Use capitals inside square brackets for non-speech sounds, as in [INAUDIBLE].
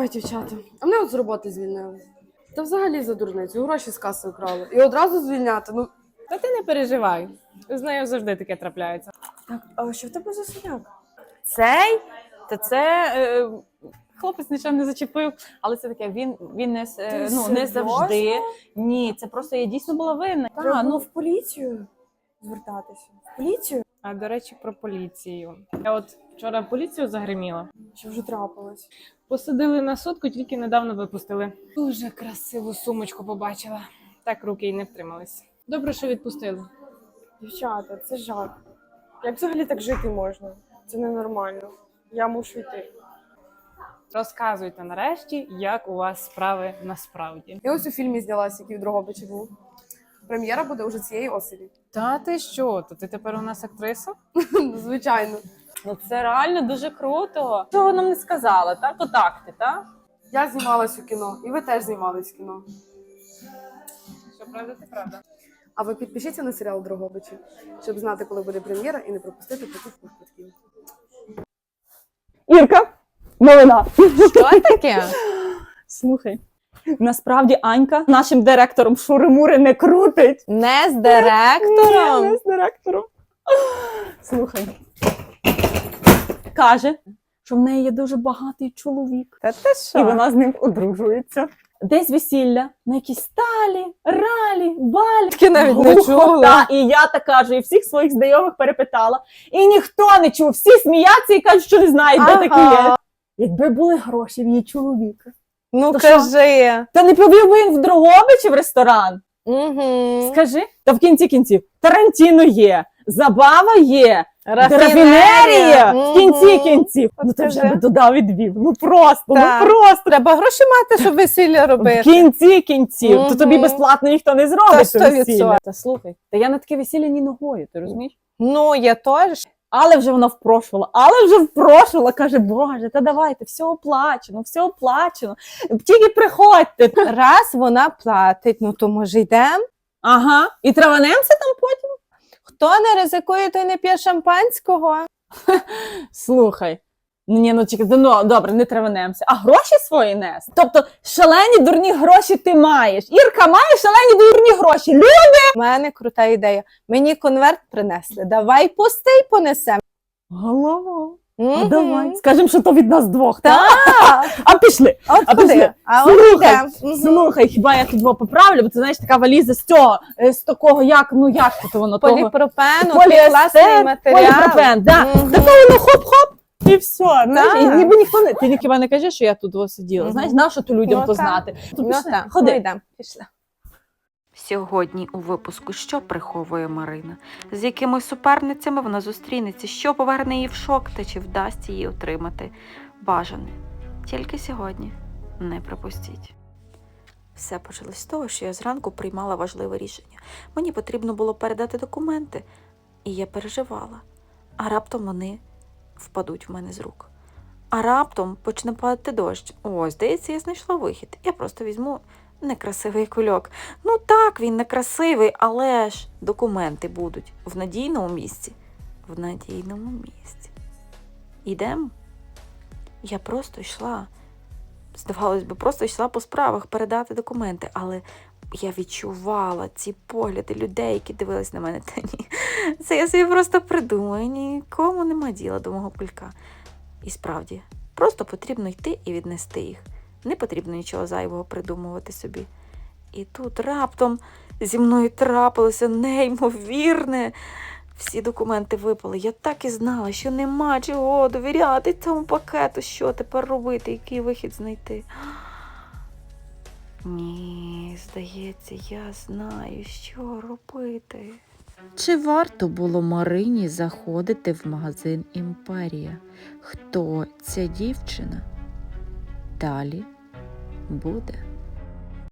Ой, дівчата, а мене от з роботи звільнили. Та взагалі за дурницю, гроші з каси вкрали. І одразу звільняти. Ну, Та ти не переживай. З нею завжди таке трапляється. так, а що в тебе за синяк? Цей? Та це е, хлопець нічого не зачепив, але це таке, він, він не, е, ну, не завжди. Ні, це просто я дійсно була винна. Та, було ну, в поліцію звертатися. В поліцію? а до речі, про поліцію. Я от вчора поліцію загриміла. Що вже трапилось? Посадили на сутку, тільки недавно випустили. Дуже красиву сумочку побачила. Так руки й не втримались. Добре, що відпустили. Дівчата, це жах. Як взагалі так жити можна? Це ненормально. Я мушу йти. Розказуйте нарешті, як у вас справи насправді. Я ось у фільмі знялася, який в Дрогобичі був. Прем'єра буде вже цієї осені. Та ти що? То ти тепер у нас актриса? [LAUGHS] Звичайно. Ну це реально дуже круто. Чого нам не сказала, так? Отак ти, так? Я знімалась у кіно, і ви теж знімались в кіно. Що правда, ти правда. А ви підпишіться на серіал Дрогобичі, щоб знати, коли буде прем'єра, і не пропустити покупку квитків. Ірка, новина. Що таке? Слухай. Насправді Анька нашим директором Шури-Мури не крутить. Не з Ні, директором. не з директором. Слухай. Каже, що в неї є дуже багатий чоловік. Та ти І вона з ним одружується. Десь весілля, на якісь сталі, ралі, балі. Таке навіть не чула. І я так кажу, і всіх своїх знайомих перепитала. І ніхто не чув. Всі сміються і кажуть, що не знають, де такі є. Якби були гроші в її чоловіка. Ну То що? кажи. Та не повів би він в Дрогобичі в ресторан. Угу. Скажи, та в кінці кінців Тарантіно є, забава є, рафінерія в кінці кінців. Ну то вже додав відвів. Ну просто, ну просто. Треба гроші мати, щоб весілля робити. В кінці кінців. То тобі безплатно ніхто не зробить весілля. Та слухай, та я на таке весілля ні ногою, ти розумієш? Ну, я теж. Але вже вона впрошувала, але вже впрошувала, каже, Боже, та давайте, все оплачено, все оплачено. Тільки приходьте. Раз вона платить, ну то може йдемо. Ага, і траванемося там потім. Хто не ризикує, той не п'є шампанського. [LAUGHS] Слухай. Ні, ну чекай, ну добре, не траванемося. А гроші свої нес. Тобто шалені дурні гроші ти маєш. Ірка має шалені дурні гроші. Люди! У мене крута ідея. Мені конверт принесли. Давай пустий понесемо. Голова. А давай. Скажемо, що то від нас двох. Так. А пішли. От А пішли. А от Слухай, йдемо. Мгм. Слухай, хіба я тут поправлю, бо це знаєш така валіза з цього, е, з такого, як, ну як тут воно того. Поліпропену, класний матеріал. поліпропен, да. Мгм. Такого воно хоп-хоп. І все, знаєш, і Так. ніби ніхто не. Ти хіба не кажеш, що я тут сиділа. Знаєш, на що то людям Ну, то так. знати? Тут Ну пішли, так, ходи. ну йдемо. Пішли. Сьогодні у випуску що приховує Марина, з якими суперницями вона зустрінеться, що поверне її в шок та чи вдасться їй отримати бажане. Тільки сьогодні не пропустіть. Все почалось з того, що я зранку приймала важливе рішення. Мені потрібно було передати документи, і я переживала. А раптом вони впадуть в мене з рук. А раптом почне падати дощ. О, здається, я знайшла вихід. Я просто візьму некрасивий кульок. Ну так, він некрасивий, але ж документи будуть в надійному місці. В надійному місці. Ідемо? Я просто йшла. Здавалось би, просто йшла по справах передати документи, але я відчувала ці погляди людей, які дивились на мене. Та ні, це я собі просто придумаю. Нікому нема діла до мого кулька. І справді, просто потрібно йти і віднести їх. Не потрібно нічого зайвого придумувати собі. І тут раптом зі мною трапилося неймовірне. Всі документи випали. Я так і знала, що нема чого довіряти цьому пакету. Що тепер робити, який вихід знайти? Ні, здається, я знаю, що робити. Чи варто було Марині заходити в магазин Імперія? Хто ця дівчина? Далі буде.